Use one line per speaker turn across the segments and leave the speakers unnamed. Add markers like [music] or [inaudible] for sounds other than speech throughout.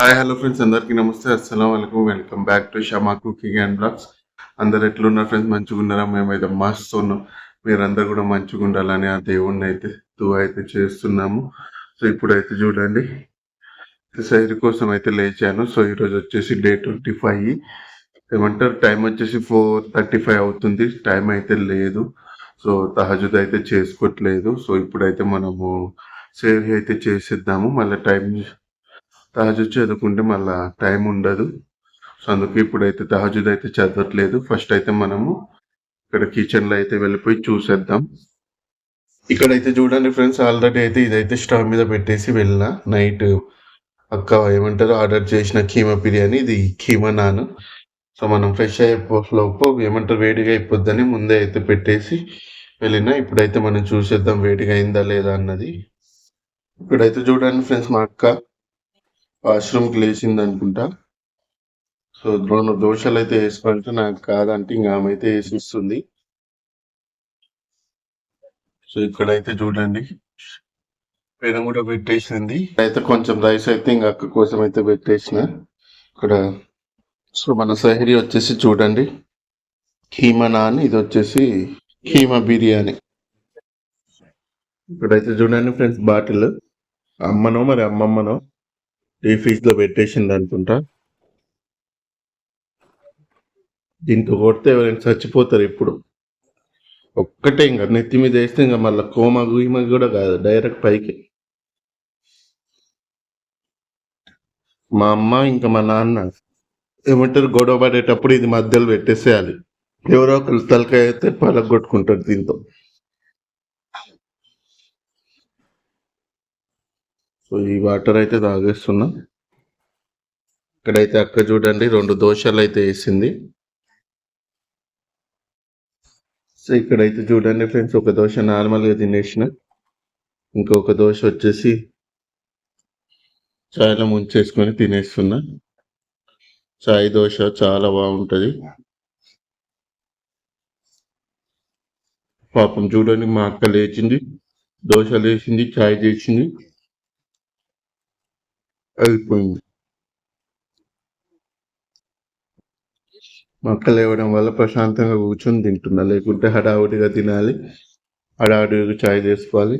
Hi hello friends అందరికీ నమస్తే. అస్సలం వాళ్ళకు welcome back to Shama cooking and blogs. అందరు ఎట్లున్నారు ఫ్రెండ్స్? మంచిగా ఉన్నారా? మేమైతే మస్తు ఉన్నాం. మీరందరూ కూడా మంచిగా ఉండాలని ఆ దేవుణ్ణి అయితే దువా అయితే చేస్తున్నాము. సో ఇప్పుడైతే చూడండి. సైడ్ కోసం అయితే లేచాను. సో ఈరోజు వచ్చేసి డే ట్వంటీ ఫైవ్. ఏమంటారు? టైం వచ్చేసి ఫోర్ థర్టీ ఫైవ్ అవుతుంది. టైం అయితే లేదు. సో తహజుద్ అయితే చేసుకోవట్లేదు. సో ఇప్పుడైతే మనము సేవ్ అయితే చేసేద్దాము. మళ్ళీ టైం తహజుద్ చదువుకుంటే మళ్ళా టైం ఉండదు. సో అందుకే ఇప్పుడైతే తహజుద్ అయితే చదవట్లేదు. ఫస్ట్ అయితే మనము ఇక్కడ కిచెన్లో అయితే వెళ్ళిపోయి చూసేద్దాం. ఇక్కడైతే చూడండి ఫ్రెండ్స్ ఆల్రెడీ అయితే ఇదైతే స్టవ్ మీద పెట్టేసి వెళ్ళిన. నైట్ అక్క ఏమంటారు ఆర్డర్ చేసిన కీమా బిర్యానీ ఇది కీమా నాను. సో మనం ఫ్రెష్ అయిపోలోపు ఏమంటారు వేడిగా అయిపోద్దని ముందే అయితే పెట్టేసి వెళ్ళిన. ఇప్పుడైతే మనం చూసేద్దాం వేడిగా అయిందా లేదా అన్నది. ఇప్పుడైతే చూడండి ఫ్రెండ్స్ మా అక్క వాష్రూమ్కి లేచింది అనుకుంటా సో రెండు దోశలు అయితే వేసుకుంటే నాకు కాదంటే ఇంకా ఆమె అయితే వేసిస్తుంది. సో ఇక్కడైతే చూడండి. పెనం కూడా పెట్టేసింది. అయితే కొంచెం రైస్ అయితే ఇంకా అక్క కోసం అయితే పెట్టేసిన. ఇక్కడ సో మన సహరి వచ్చేసి చూడండి. కీమా నాన్ ఇది వచ్చేసి కీమా బిర్యానీ. ఇక్కడైతే చూడండి ఫ్రెండ్స్ బాటిల్. అమ్మనో మరి అమ్మమ్మనో. ఈ ఫీజ్లో పెట్టేసింది అనుకుంటా. దీంతో కొడితే ఎవరైనా చచ్చిపోతారు ఇప్పుడు. ఒక్కటే ఇంకా నెత్తి మీద వేస్తే ఇంకా మళ్ళీ కోమ గీమ కూడా కాదు డైరెక్ట్ పైకి. మా అమ్మ ఇంకా మా నాన్న ఏమంటారు గొడవ పడేటప్పుడు ఇది మధ్యలో పెట్టేసేయాలి. ఎవరో ఒకరు తలకాయ అయితే పలగొట్టుకుంటారు దీంతో. సో ఈ వాటర్ అయితే తాగేస్తున్నా. ఇక్కడైతే అక్క చూడండి రెండు దోశలు అయితే వేసింది. సో ఇక్కడైతే చూడండి ఫ్రెండ్స్ ఒక దోశ నార్మల్గా తినేసిన. ఇంకొక దోశ వచ్చేసి చాయ్లో ముంచేసుకొని తినేస్తున్నా. చాయ్ దోశ చాలా బాగుంటుంది. పాపం చూడండి మా అక్క లేచింది దోశ లేచింది చాయ్ చేసింది. అయిపోయింది మొక్కలు ఇవ్వడం వల్ల ప్రశాంతంగా కూర్చొని తింటున్నా. లేకుంటే హడావుడిగా తినాలి. హడావుడిగా చాయ్ చేసుకోవాలి.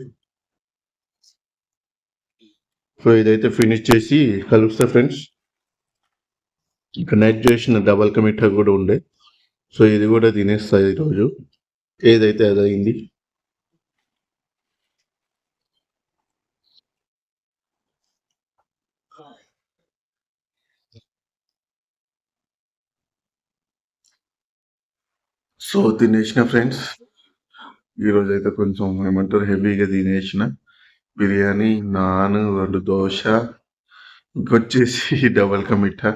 సో ఇదైతే ఫినిష్ చేసి కలుస్తా ఫ్రెండ్స్. ఇక నైట్ చేసిన డబల్ కమిఠా కూడా ఉండే. సో ఇది కూడా తినేస్తా ఈరోజు. ఏదైతే అది సో తినేసిన ఫ్రెండ్స్. ఈరోజు అయితే కొంచెం ఏమంటారు హెవీగా తినేసిన. బిర్యానీ నాన్ రెండు దోశ. ఇంకొచ్చేసి [laughs] డబల్ కా మిఠా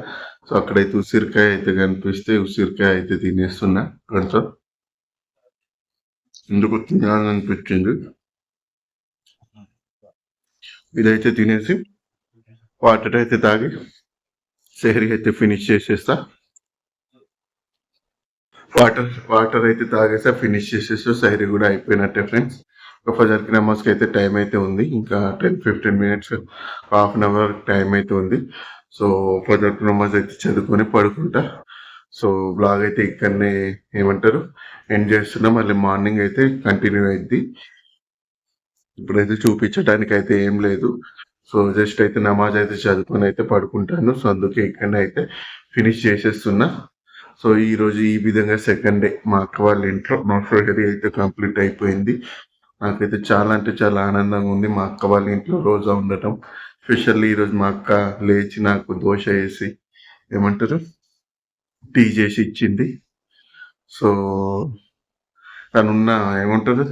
సో అక్కడైతే ఉసిరికాయ అయితే కనిపిస్తే ఉసిరికాయ అయితే తినేస్తున్నా కొంచెం ఎందుకు తినాలనిపించింది. ఇదైతే తినేసి వాటర్ అయితే తాగి సేరీ అయితే ఫినిష్ చేసేస్తా. వాటర్ వాటర్ అయితే తాగేసా ఫినిష్ చేసేసి సైరీ కూడా అయిపోయినట్టే ఫ్రెండ్స్ ఒక ఫజర్కి నమాజ్కి అయితే టైం అయితే ఉంది. ఇంకా ten fifteen minutes half an hour time అయితే ఉంది. సో ఫజర్కి నమాజ్ అయితే చదువుకొని పడుకుంటా. సో బ్లాగ్ అయితే ఇక్కడనే ఏమంటారు ఎండ్ చేస్తున్నా. మళ్ళీ మార్నింగ్ అయితే కంటిన్యూ అయింది ఇప్పుడైతే చూపించడానికి అయితే ఏం లేదు. సో జస్ట్ అయితే నమాజ్ అయితే చదువుకొని అయితే పడుకుంటాను. సో అందుకే ఇక్కడనే అయితే ఫినిష్ చేసేస్తున్నా. సో ఈరోజు ఈ విధంగా సెకండ్ డే మా అక్క వాళ్ళ ఇంట్లో మా ఫ్రెడరీ అయితే కంప్లీట్ అయిపోయింది. నాకైతే చాలా అంటే చాలా ఆనందంగా ఉంది. మా అక్క వాళ్ళ ఇంట్లో రోజా ఉండటం. స్పెషల్లీ ఈరోజు మా అక్క లేచి నాకు దోశ వేసి ఏమంటారు? టీ చేసి ఇచ్చింది. సో తనున్న ఏమంటారు?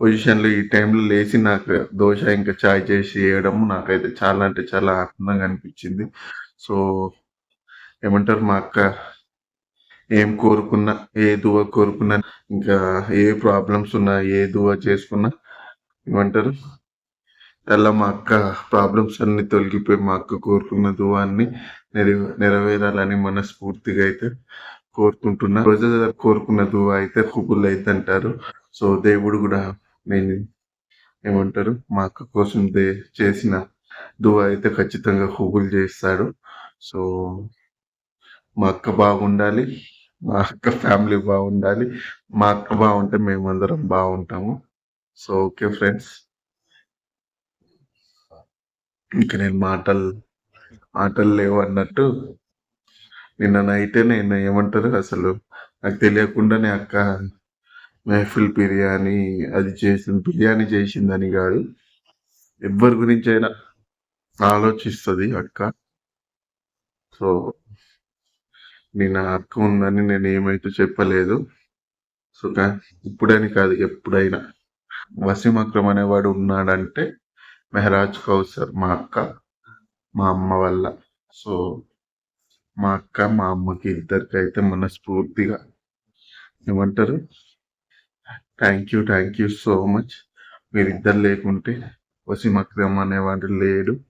పొజిషన్లో ఈ టైంలో లేచి నాకు దోశ ఇంకా చాయ్ చేసి వేయడం నాకైతే చాలా అంటే చాలా ఆనందంగా అనిపించింది. సో ఏమంటారు? మా అక్క ఏం కోరుకున్నా ఏ దువ కోరుకున్నా ఇంకా ఏ ప్రాబ్లమ్స్ ఉన్నా ఏ దువ చేసుకున్నా ఏమంటారు? అలా మా అక్క ప్రాబ్లమ్స్ అన్ని తొలగిపోయి మా అక్క కోరుకున్న దువాన్ని నెరవే నెరవేరాలని మనస్ఫూర్తిగా అయితే కోరుకుంటున్నా. రోజు కోరుకున్న దువా అయితే కుబుల్ అయితే అంటారు. సో దేవుడు కూడా నేను ఏమంటారు? మా అక్క కోసం దే చేసిన దువా అయితే ఖచ్చితంగా హుబుల్ చేస్తాడు. సో మా అక్క బాగుండాలి. మా అక్క ఫ్యామిలీ బాగుండాలి మా అక్క బాగుంటే మేమందరం బాగుంటాము. So okay friends. ఇంకా నేను మాటలు ఆటలు లేవు అన్నట్టు నిన్న నైటే నేను ఏమంటారు అసలు? నాకు తెలియకుండానే అక్క మెహఫిల్ బిర్యానీ అది చేసింది బిర్యానీ చేసిందని కాదు. ఎవరి గురించి అయినా ఆలోచిస్తుంది అక్క. సో నేను హక్కు ఉందని నేను ఏమైతే చెప్పలేదు. సో ఇప్పుడని కాదు ఎప్పుడైనా. వసీం అక్రమ్ అనేవాడు ఉన్నాడంటే మెహరాజ్ కౌసర్ మా అక్క మా అమ్మ వల్ల. సో మా అక్క మా అమ్మకి ఇద్దరికి అయితే మనస్ఫూర్తిగా ఏమంటారు? Thank you thank you so much మీరిద్దరు లేకుంటే వసీం అక్రమ్ అనేవాడు లేడు.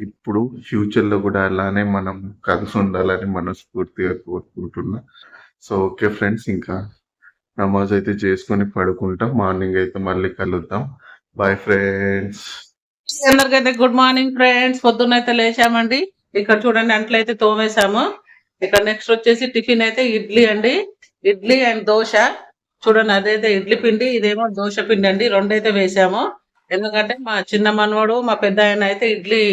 ఇప్పుడు ఫ్యూచర్లో కూడా అలానే మనం కలిసి ఉండాలని మనస్ఫూర్తిగా కోరుకుంటున్నా. సో ఓకే ఫ్రెండ్స్ ఇంకా నమాజ్ అయితే చేసుకొని పడుకుంటాం. మార్నింగ్ అయితే మళ్ళీ కలుద్దాం. బాయ్ ఫ్రెండ్స్
అందరికైతే గుడ్ మార్నింగ్ ఫ్రెండ్స్ పొద్దున్న అయితే లేచామండి. ఇక్కడ చూడండి అంట్లయితే తోమేశాము. ఇక్కడ నెక్స్ట్ వచ్చేసి టిఫిన్ అయితే ఇడ్లీ అండి. ఇడ్లీ అండ్ దోశ. చూడండి అదైతే ఇడ్లీ పిండి ఇదేమో దోశ పిండి అండి. రెండైతే వేసాము. ఎందుకంటే మా చిన్న మనవాడు మా పెద్ద ఆయన అయితే ఇడ్లీ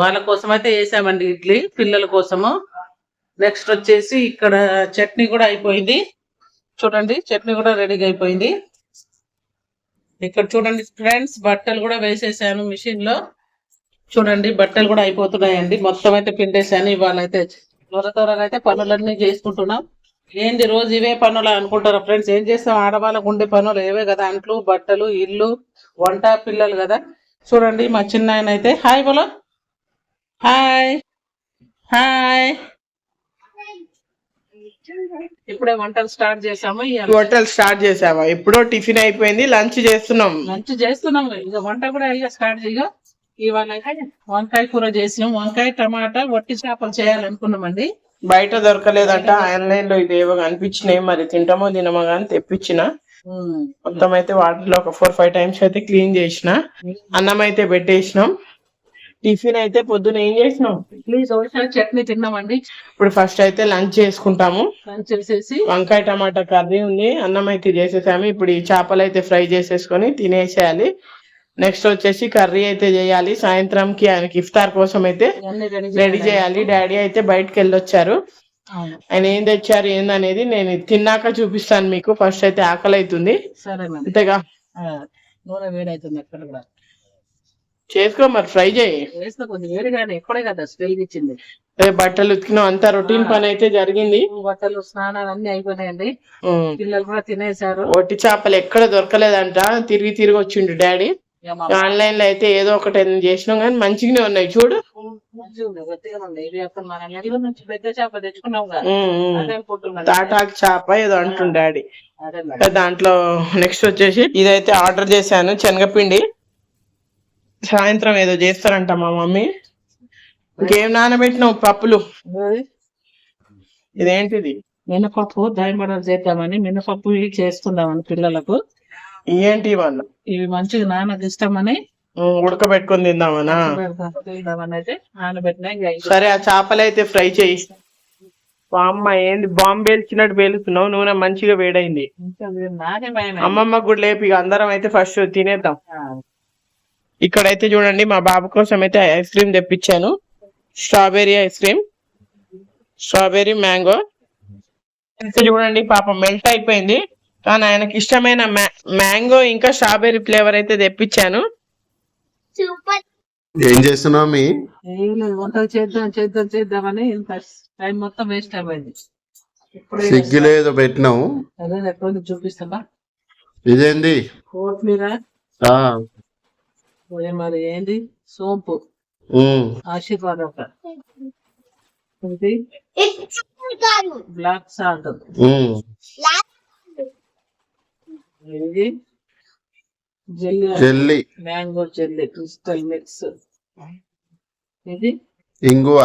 వాళ్ళ కోసం అయితే వేసామండి ఇడ్లీ పిల్లల కోసము. నెక్స్ట్ వచ్చేసి ఇక్కడ చట్నీ కూడా అయిపోయింది. చూడండి చట్నీ కూడా రెడీగా అయిపోయింది. ఇక్కడ చూడండి ఫ్రెండ్స్ బట్టలు కూడా వేసేసాను మిషన్లో చూడండి బట్టలు కూడా అయిపోతున్నాయండి. మొత్తం అయితే పిండేసాను ఇవాళ అయితే త్వర త్వరగా అయితే పనులన్నీ చేసుకుంటున్నాం. ఏంది రోజు ఇవే పనులు అనుకుంటారా ఫ్రెండ్స్ ఏం చేస్తాం? ఆడవాళ్ళకు ఉండే పనులు ఏవే కదా? అంట్లు బట్టలు ఇల్లు వంట పిల్లలు కదా. చూడండి మా చిన్న ఆయన అయితే హాయ్ బోలో. హాయ్. హాయ్. ఇప్పుడే వంటలు స్టార్ట్ చేసాము ఇవాళ
హోటల్ స్టార్ట్ చేసావా ఎప్పుడో టిఫిన్ అయిపోయింది లంచ్ చేస్తున్నాం.
మంచి చేస్తున్నాం ఇక వంట కూడా ఇక స్టార్ట్ చేయగా ఇవాళ వంకాయ కూర చేసినాం. వంకాయ టమాటా వట్టి చేపలు చేయాలనుకున్నామండి.
బయట దొరకలేదంట. ఆన్లైన్లో ఇది ఏవో కనిపించినాయి. మరి తింటామో తినమో కానీ తెప్పించిన. మొత్తం అయితే వాటిలో ఒక ఫోర్ ఫైవ్ టైమ్స్ అయితే క్లీన్ చేసిన. అన్నం అయితే పెట్టేసినాం. టిఫిన్ అయితే పొద్దున ఏం చేసినాం?
దోశ చట్నీ తిన్నామండి.
ఇప్పుడు ఫస్ట్ అయితే లంచ్ చేసుకుంటాము.
లంచ్ చేసేసి
వంకాయ టమాటా కర్రీ ఉంది. అన్నం అయితే చేసేసాము. ఇప్పుడు ఈ చేపలు అయితే ఫ్రై చేసేసుకొని తినేసేయాలి. నెక్స్ట్ వచ్చేసి కర్రీ అయితే చేయాలి. సాయంత్రంకి ఆయనకి ఇఫ్తార్ కోసం అయితే
రెడీ
చేయాలి. డాడీ అయితే బయటకు వెళ్ళొచ్చారు. ఆయన ఏం తెచ్చారు ఏందనేది నేను తిన్నాక చూపిస్తాను మీకు. ఫస్ట్ అయితే ఆకలి అవుతుంది అంతేగా?
నూనె వేడవుతుంది ఎక్కడ కూడా.
చేసుకో మరి ఫ్రై చేయి.
ఎక్కడే కదా స్మెల్ ఇచ్చింది.
అదే బట్టలు ఉతికినాం అంతా రొటీన్ పని అయితే జరిగింది.
బట్టలు స్నానాలు అన్ని అయిపోయినాయండి. పిల్లలు కూడా తినేశారు.
ఒట్టి చేపలు ఎక్కడ దొరకలేదంట తిరిగి తిరిగి వచ్చిండు డాడీ. ఆన్లైన్లో అయితే ఏదో ఒకటి చేసినాం కానీ మంచిగానే ఉన్నాయి చూడు. తాటాకు చేప ఏదో అంటుండు డాడీ. దాంట్లో నెక్స్ట్ వచ్చేసి ఇదైతే ఆర్డర్ చేశాను శనగపిండి. సాయంత్రం ఏదో చేస్తారంట మా మమ్మీ. ఇంకేం నానబెట్టినావు పప్పులు? ఇదేంటిది?
మినపప్పు దాయమడలు చేద్దామని మినపప్పు చేస్తున్నామని పిల్లలకు.
ఏంటి వాళ్ళు
ఇవి మంచిగా నానదిస్తామని
ఉడకబెట్టుకొని తిందామనా?
తిందామని అయితే నానబెట్టినా ఇంకా ఇది
సరే ఆ చేపలు అయితే ఫ్రై చేయి. అమ్మ ఏంది బాంబు పేల్చినట్టు పేలుతున్నావు నూనె మంచిగా వేడైంది. అమ్మమ్మ కూడా లేపి ఇక అందరం అయితే ఫస్ట్ తినేద్దాం. ఇక్కడైతే చూడండి మా బాబు కోసం అయితే ఐస్ క్రీమ్ తెప్పించాను. Strawberry ice cream strawberry mango. అయితే చూడండి పాపం మెల్ట్ అయిపోయింది. కానీ ఆయనకి ఇష్టమైన మ్యాంగో ఇంకా స్ట్రాబెర్రీ ఫ్లేవర్ అయితే తెప్పించాను.
ఏం చేస్తున్నావు మీ?
ఏం లేదు వంటలు చేద్దాం చేద్దాం చేద్దామని ఇంత టైం మొత్తం వేస్ట్ అయిపోయింది. ఇప్పుడు
సిగ్గులో ఏదో పెట్టినావు.
అదే ఎక్కడ చూపిస్తామా
ఇదేంది?
కొత్తిమీర.
ఆ,
మరి మరి ఏంది? సోంపు. ఆశీర్వాదం బ్లాక్ సాల్ట్. ఇది jelly mango jelly crystal mix. ఇది
ఇంగువ.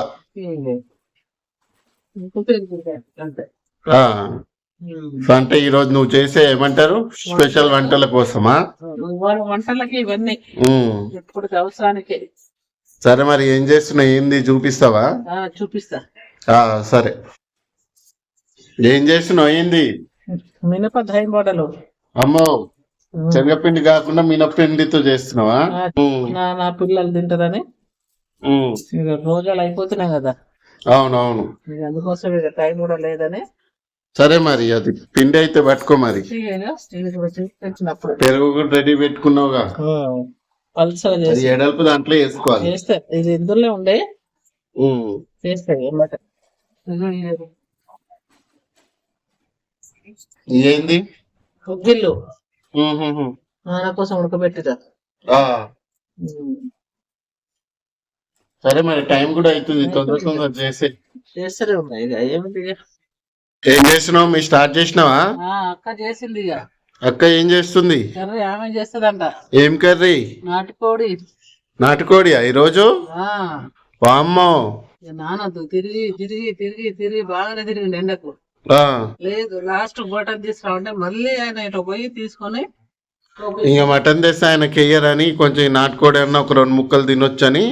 అంటే ఈ రోజు నువ్వు చేసే ఏమంటారు? స్పెషల్ వంటల కోసమా?
వంటలకి ఇవన్నీ
ఉమ్,
ఎప్పుడు అవసరానికి.
సరే మరి ఏం చేస్తున్నావు? ఏంది? చూపిస్తావా?
చూపిస్తా.
ఆ, సరే. ఏం చేస్తున్నావు? ఏంది?
మినప ధైం వడలు.
అమ్మో శనగపిండి కాకుండా మినపిండితో చేస్తున్నావా?
నా నా పిల్లలు తింటారని. రోజులు అయిపోతున్నాయి కదా.
అవునవును.
అందుకోసం ఇక టైం కూడా లేదని.
సరే మరి అది పిండి అయితే పట్టుకో మరి. పెరుగు కూడా రెడీ పెట్టుకున్నావుగా. అది ఎడల్పు దాంట్లో వేసుకోవాలి.
చేస్తే ఇది ఇందులో ఉండే. చేస్తే ఏమాట
ఏంది ఉమ్.
నాన్న కోసం ఉడకబెట్టిరా
ఆ, సరే మరి టైం కూడా అవుతుంది తొందర తొందర చేసి.
చేస్తూనే ఉన్నాయి ఇక ఏమిటి ఇక
ఏం చేస్తున్నావు? మీ స్టార్ట్ చేసినావా?
ఆ, అక్క చేసింది ఇక
అక్క ఏం చేస్తుంది?
కర్రీ ఆమె చేస్తుందంట.
ఏం కర్రీ?
నాటుకోడి.
నాటుకోడియా ఈరోజు?
ఆ.
వామ్మో.
ఇక తిరిగి తిరిగి తిరిగి తిరిగి బాగానే తిరిగింది ఎండకు. లేదు లాస్ట్ బటన్ తీసుకురావంటే మళ్ళీ ఆయన ఇటు పోయి తీసుకొని
ఇంకా మటన్ తెస్తే ఆయనకి వెయ్యరని కొంచెం నాటుకోడి అన్న ఒక రెండు ముక్కలు తినొచ్చని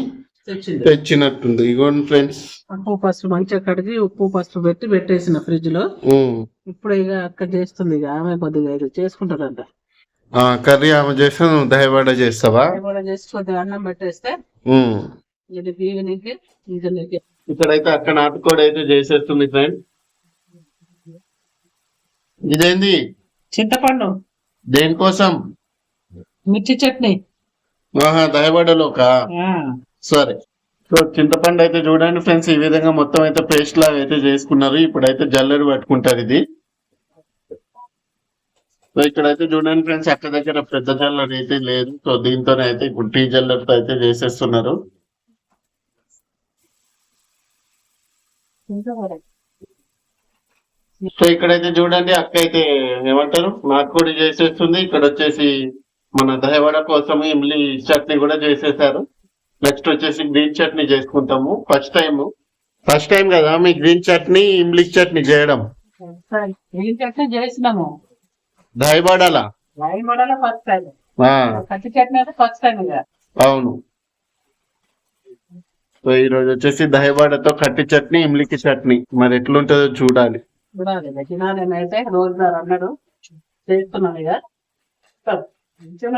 తెచ్చినట్టుంది. ఇగోండి ఫ్రెండ్స్.
ఉప్పు పసుపు మంచిగా కడిగి ఉప్పు పసుపు పెట్టి పెట్టేసిన ఫ్రిడ్జ్లో ఇప్పుడు ఇక అక్క చేస్తుంది ఇక ఆమె కొద్దిగా ఇది చేసుకుంటారంట
కర్రీ ఆమె చేస్తే నువ్వు దయవాడ చేస్తావా?
చేసి కొద్దిగా అన్నం పెట్టేస్తే. ఇది ఈవినింగ్
ఇక్కడైతే అక్క నాటుకోడి అయితే చేసేస్తుంది ఫ్రెండ్. ఇదేంది?
చింతపండు.
దేనికోసం?
మిర్చి చట్నీ.
ఆహా దయబడలోకా సరే. సో చింతపండు అయితే చూడండి ఫ్రెండ్స్ ఈ విధంగా మొత్తం అయితే పేస్ట్ లాగా అయితే చేసుకున్నారు. ఇప్పుడైతే జల్లెడ పట్టుకుంటారు ఇది. సో ఇక్కడైతే చూడండి ఫ్రెండ్స్ అక్క దగ్గర పెద్ద జల్లెడ అయితే లేదు. సో దీంతోనే అయితే ఇప్పుడు టీ జల్లెడతో అయితే చేసేస్తున్నారు. సో ఇక్కడైతే చూడండి అక్క అయితే ఏమంటారు నాటుకోడి చేసేస్తుంది. ఇక్కడ వచ్చేసి మన దహవడ కోసం ఇమ్లి చట్నీ కూడా చేసేసారు. నెక్స్ట్ వచ్చేసి గ్రీన్ చట్నీ చేసుకుంటాము. ఫస్ట్ టైం ఫస్ట్ టైం కదా మీ గ్రీన్ చట్నీ ఇమ్లి చట్నీ చేయడం.
గ్రీన్ చట్నీ చేసినాము.
దహబడాలా
వైన్ మోడల్ ఫస్ట్ టైం
ఆ,
పచ్చి చట్నీ అయితే ఫస్ట్ టైం
అవును. సో ఈ రోజు వచ్చేసి దహబడతో కట్టి చట్నీ ఇమ్లికి చట్నీ. మరి ఎట్లుంటుందో చూడాలి.
చూడాలి. ఇక తినాలని రోజుదారు అన్నాడు. చేస్తున్నాను ఇక. మంచిగా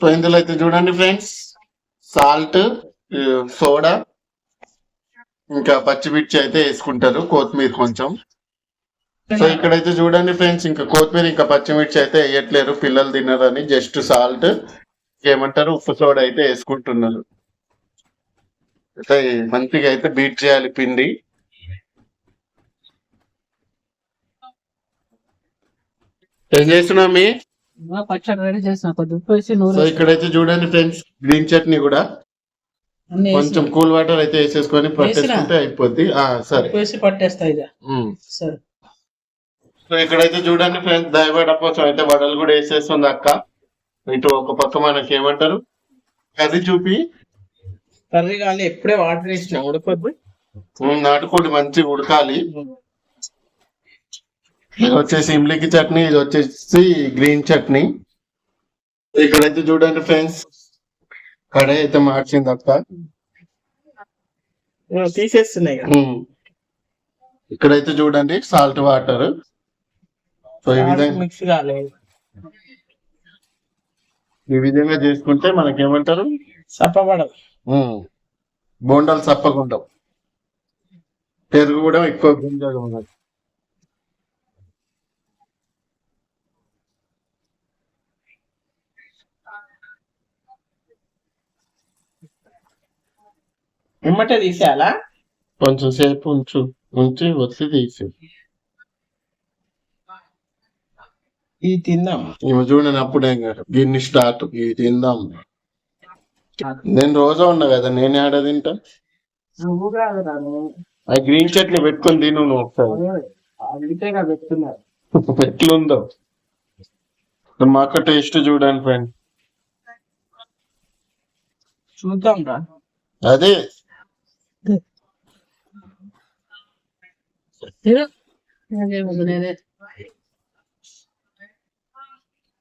సో ఇందులో అయితే చూడండి ఫ్రెండ్స్. సాల్ట్ సోడా ఇంకా పచ్చిమిర్చి అయితే వేసుకుంటారు. కొత్తిమీర కొంచెం. సో ఇక్కడైతే చూడండి ఫ్రెండ్స్ ఇంకా కొత్తిమీర ఇంకా పచ్చిమిర్చి అయితే వేయట్లేరు. పిల్లలు తినరని జస్ట్ సాల్ట్. ఏమంటారు ఉప్పు సోడా అయితే వేసుకుంటున్నారు. అయితే మంచిగా అయితే బీట్ చేయాలి పిండి. ఏం చేస్తున్నావు మీ
పచ్చడి రెడీ చేసిన కొద్ది ఉప్పు వేసి
సో
నూనె
ఇక్కడైతే చూడండి ఫ్రెండ్స్ గ్రీన్ చట్నీ కూడా. కొంచెం కూల్ వాటర్ అయితే వేసేసుకొని పట్టేసుకుంటే అయిపోద్ది. ఆ సరే.
వేసి పట్టేస్తా ఇక. సరే.
సో ఇక్కడైతే చూడండి ఫ్రెండ్స్ దయవడ కోసం అయితే వడలు కూడా వేసేస్తుంది అక్క. ఇటు ఒక పక్క మనకి ఏమంటారు? కర్రీ చూపి.
కర్రీ కానీ ఎప్పుడే వాటర్ వేసిన ఉడకొద్దు
నాటుకోడి మంచిగా ఉడకాలి. ఇది వచ్చేసి ఇమ్లికి చట్నీ ఇది వచ్చేసి గ్రీన్ చట్నీ. ఇక్కడైతే చూడండి ఫ్రెండ్స్ కడాయి అయితే మార్చింది అక్క.
తీసేస్తున్నాయి.
ఇక్కడైతే చూడండి సాల్ట్ వాటర్. సో ఈ విధంగా
మిక్స్ కాలేదు.
ఈ విధంగా చేసుకుంటే మనకేమంటారు?
సప్పబడదు.
బోండాలు చప్పకుండా పెరుగు కూడా ఎక్కువ గుంజగా ఉన్నది
ఎమ్మటే తీసేయాలా?
కొంచెం సేపు ఉంచు. ఉంచి వచ్చి తీసి.
ఇది తిందాం
ఇవి చూడండి అప్పుడే గిన్నె స్టార్ట్. ఇవి తిందాం. నేను రోజా ఉన్నా కదా నేను ఆడ తింటా?
నువ్వు కాదు రాను
ఆ గ్రీన్ చట్నీ పెట్టుకొని తిను నువ్వు ఒకసారి.
అందుకేగా పెట్టున్నారు
ఎట్లుందో? మా అక్క టేస్ట్ చూడండి ఫ్రెండ్.
చూద్దాం రా.
అదే.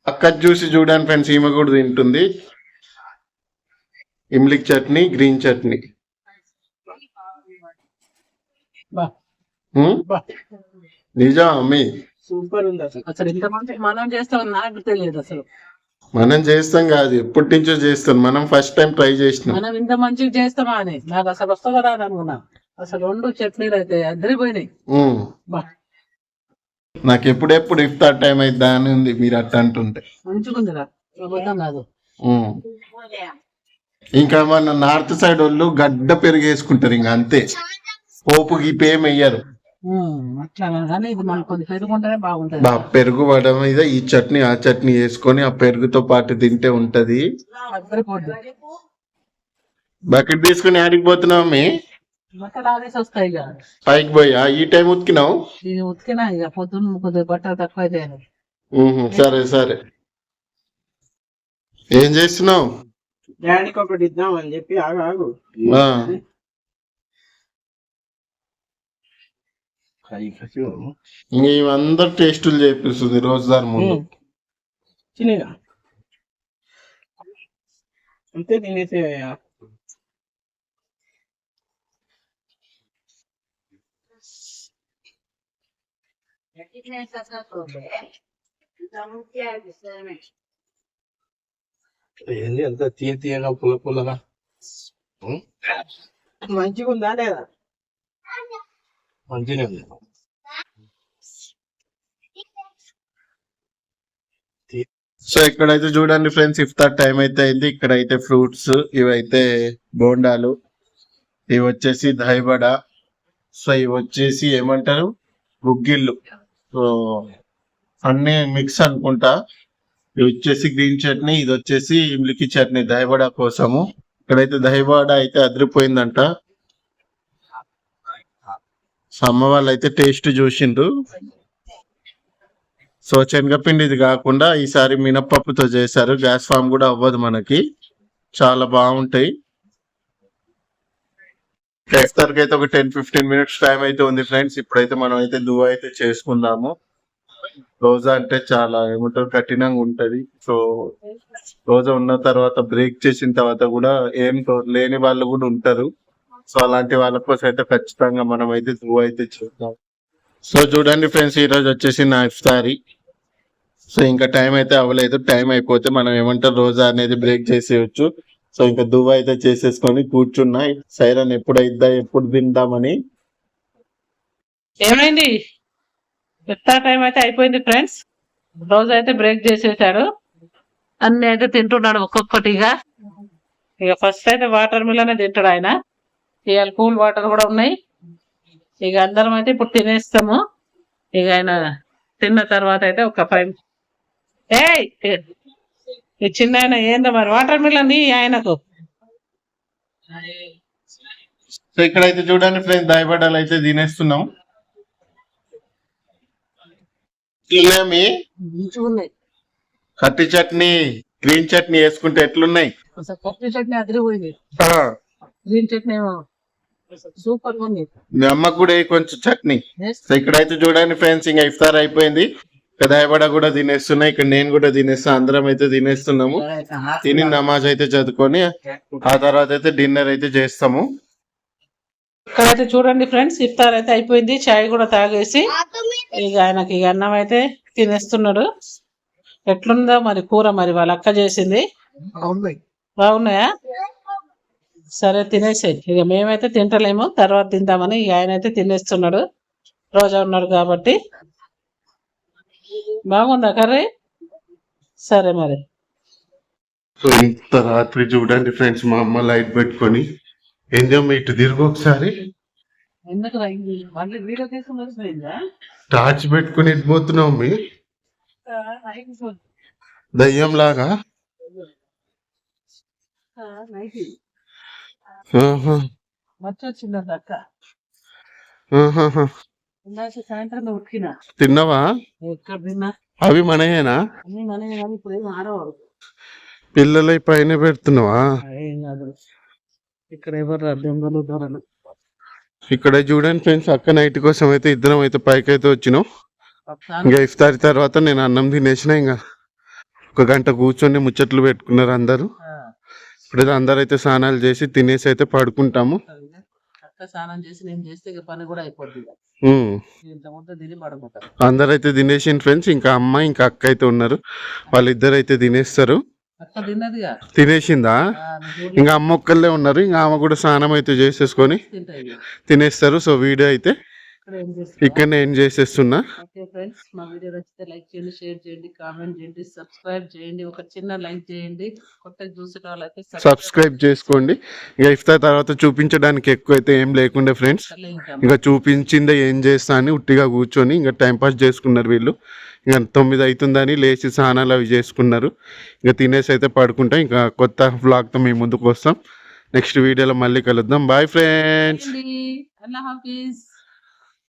అక్క చూసి చూడండి ఫ్రెండ్స్ ఈమె కూడా తింటుంది. ఇమ్లిక్ చట్నీ గ్రీన్ చట్నీ.
బా.
హ్మ్?
బా.
నిజం అమ్మి
సూపర్ ఉంది అసలు.
ఇంతమంది మనం చేస్తామని నాకు తెలియదు అసలు.
మనం చేస్తాం కాదు ఎప్పటి నుంచో చేస్తాం. మనం ఫస్ట్ టైం ట్రై చేసినాం.
మనం ఇంత మంచిగా చేస్తామా అని. నాకు అసలు వస్తుందా రాదు అనుకున్నా. అసలు రెండు చట్నీలు అయితే అద్దరిపోయినాయి.
హ్మ్.
బా.
నాకు ఎప్పుడెప్పుడు ఇఫ్తార్ టైం అయిద్దా అని ఉంది మీరు అట్ట అంటుంటే.
అబద్ధం కాదు.
హ్మ్. ఇంకా మన నార్త్ సైడ్ వాళ్ళు గడ్డ పెరుగు వేసుకుంటారు ఇంకా అంతే. పోపు గీపు బా పెరుగు వడ మీద ఈ చట్నీ ఆ చట్నీ వేసుకొని ఆ పెరుగుతో పాటు తింటే ఉంటది. బకెట్ తీసుకుని ఆడికి పోతున్నావు మీ పైకి పోయా ఈ టైం ఉతికినావు?
ఉతికినా ఇక పొద్దున్న కొద్దిగా తక్కువ
సరే సరే. ఏం చేస్తున్నావు?
డాడీకి ఒకటి ఇద్దాం అని చెప్పి ఆగు ఆగు.
ఆ, ఇంక ఇవందరు టేస్టులు చేపిస్తుంది రోజుదారు ముందు.
చిన్నగా అంతే తినేసే
ఏంది అంత తీయ తీయగా పుల్ల పుల్లగా?
మంచిగా ఉందా లేదా?
మంచిగా ఉంది.
సో ఇక్కడైతే చూడండి ఫ్రెండ్స్ ఇఫ్తార్ టైం అయితే అయింది. ఇక్కడైతే ఫ్రూట్స్ ఇవైతే బోండాలు ఇవి వచ్చేసి దహిబడ సో ఇవి వచ్చేసి ఏమంటారు? గుగ్గిళ్ళు. సో అన్ని మిక్స్ అనుకుంటా. ఇది వచ్చేసి గ్రీన్ చట్నీ ఇది వచ్చేసి ఇమ్లికి చట్నీ దహిబడ కోసము. ఇక్కడైతే దహిబడ అయితే అదిరిపోయిందంట. సో అమ్మ వాళ్ళు అయితే టేస్ట్ చూసిండ్రు. సో శనగపిండి ఇది కాకుండా ఈసారి మినప్పప్పుతో చేశారు. గ్యాస్ ఫామ్ కూడా అవ్వదు మనకి. చాలా బాగుంటాయి. ఇఫ్తార్కి అయితే ఒక టెన్ ఫిఫ్టీన్ మినిట్స్ టైం అయితే ఉంది ఫ్రెండ్స్. ఇప్పుడైతే మనం అయితే దువా అయితే చేసుకుందాము. రోజా అంటే చాలా ఏమంటారు? కఠినంగా ఉంటది. సో రోజా ఉన్న తర్వాత బ్రేక్ చేసిన తర్వాత కూడా ఏం లేని వాళ్ళు కూడా ఉంటారు. సో అలాంటి వాళ్ళ కోసం అయితే ఖచ్చితంగా మనం అయితే దువా అయితే చేద్దాం. సో చూడండి ఫ్రెండ్స్ ఈ రోజు వచ్చేసి నా ఇఫ్తారీ. సో ఇంకా టైం అయితే అవ్వలేదు. టైం అయిపోతే మనం ఏమంటారు? రోజా అనేది బ్రేక్ చేసేయచ్చు. సో ఇంకా దువ్వ అయితే చేసేసుకొని కూర్చున్నా. సైరన్ ఎప్పుడు అయిద్దా ఎప్పుడు తిందామని
ఏమైంది? ఇఫ్తార్ టైం అయితే అయిపోయింది ఫ్రెండ్స్ రోజు అయితే బ్రేక్ చేసేసాడు. అన్ని అయితే తింటున్నాడు ఒక్కొక్కటిగా. ఇక ఫస్ట్ అయితే వాటర్ మిలనే తింటాడు ఆయన. ఇవాళ కూల్ వాటర్ కూడా ఉన్నాయి. ఇక అందరం అయితే ఇప్పుడు తినేస్తాము. ఇక ఆయన తిన్న తర్వాత అయితే ఒక ఫైవ్ ఏయ్! ఈ చిన్న ఆయన ఏందో మరి? వాటర్ మిలన్ ఈ ఆయనకు.
సో ఇక్కడైతే చూడండి ఫ్రెండ్స్ దాయబడ్డాలు అయితే తినేస్తున్నాం.
ఉన్నాయి
కట్టి చట్నీ గ్రీన్ చట్నీ వేసుకుంటే ఎట్లున్నాయి?
పప్పు చట్నీ అదిరిపోయింది. గ్రీన్ చట్నీ సూపర్ ఉంది.
మీ అమ్మకు కూడా కొంచెం చట్నీ. సో ఇక్కడైతే చూడండి ఫ్రెండ్స్ ఇంకా ఇఫ్తార్ అయిపోయింది. ఇక్కడ దాయబడ కూడా తినేస్తున్నా ఇక్కడ నేను కూడా తినేస్తా అందరం అయితే తినేస్తున్నాము. తిని నమాజ్ అయితే చదువుకొని ఆ తర్వాత అయితే డిన్నర్ అయితే చేస్తాము.
ఇక్కడైతే చూడండి ఫ్రెండ్స్ ఇఫ్తార్ అయితే అయిపోయింది. చాయ్ కూడా తాగేసి ఇక ఆయనకి ఇక అన్నం అయితే తినేస్తున్నాడు. ఎట్లుందో మరి కూర మరి వాళ్ళ అక్క చేసింది. బాగున్నాయా? సరే తినేసేయ్. ఇక మేమైతే తింటలేము. తర్వాత తిందామని ఇక ఆయన అయితే తినేస్తున్నాడు. రోజా ఉన్నాడు కాబట్టి. బాగుందా కర్రీ? సరే మరి.
సో ఇంత రాత్రి చూడండి ఫ్రెండ్స్ మా అమ్మ లైట్ పెట్టుకొని ఏందమ్మా ఇటు తిరుగు ఒకసారి? టార్చ్ పెట్టుకుని ఇటు పోతున్నావు మీ? దయ్యం లాగా? తిన్నావా? అవి మనయేనా? పిల్లలై పైన పెడుతున్నావా?
ఏం కాదు. ఇక్కడ ఎవరు దొంగలు దొరలు
ఇక్కడ చూడండి ఫ్రెండ్స్ అక్క నైట్ కోసం అయితే ఇద్దరం అయితే పైకి అయితే వచ్చినాం ఇంకా ఇఫ్తార్ తర్వాత నేను అన్నం తినేసిన ఇంకా ఒక గంట కూర్చొని ముచ్చట్లు పెట్టుకున్నారు అందరూ. ఇప్పుడు అందరూ అయితే స్నానాలు చేసి తినేసి అయితే పడుకుంటాము.
స్నానం చేసి నేను చేస్తే పని కూడా
అయితే తినేసిన ఫ్రెండ్స్ ఇంకా అమ్మ ఇంకా అక్క అయితే ఉన్నారు. వాళ్ళిద్దరు అయితే తినేస్తారు. తినేసిందా? ఇంకా అమ్మ ఒక్కళ్ళే ఉన్నారు ఇంకా ఆమె కూడా స్నానం అయితే చేసేసుకొని. తినేస్తారు. సో వీడియో అయితే
ఇక్కడ ఏం
చేసేస్తున్నా.
ఓకే ఫ్రెండ్స్ మా వీడియో నచ్చితే లైక్ చేయండి షేర్ చేయండి కామెంట్ చేయండి సబ్స్క్రైబ్ చేయండి ఒక చిన్న లైక్ చేయండి కొత్తగా చూసిన వాళ్ళైతే
సబ్స్క్రైబ్ చేసుకోండి. ఇక ఇఫ్తార్ తర్వాత చూపించడానికి ఎక్కువ అయితే ఏం లేకుండే ఫ్రెండ్స్.
ఇంకా.
ఇంకా చూపించిందే ఏం చేస్తా అని ఉట్టిగా కూర్చొని ఇంకా టైం పాస్ చేసుకున్నారు వీళ్ళు. ఇంకా తొమ్మిది అవుతుందని లేచి స్నానాలు అవి చేసుకున్నారు. ఇంకా తినేసి అయితే పడుకుంటాం. ఇంకా కొత్త బ్లాగ్తో మేము మీ ముందుకు వస్తాం. నెక్స్ట్ వీడియోలో మళ్ళీ కలుద్దాం. బాయ్ ఫ్రెండ్స్
అల్లా హాఫీజ్.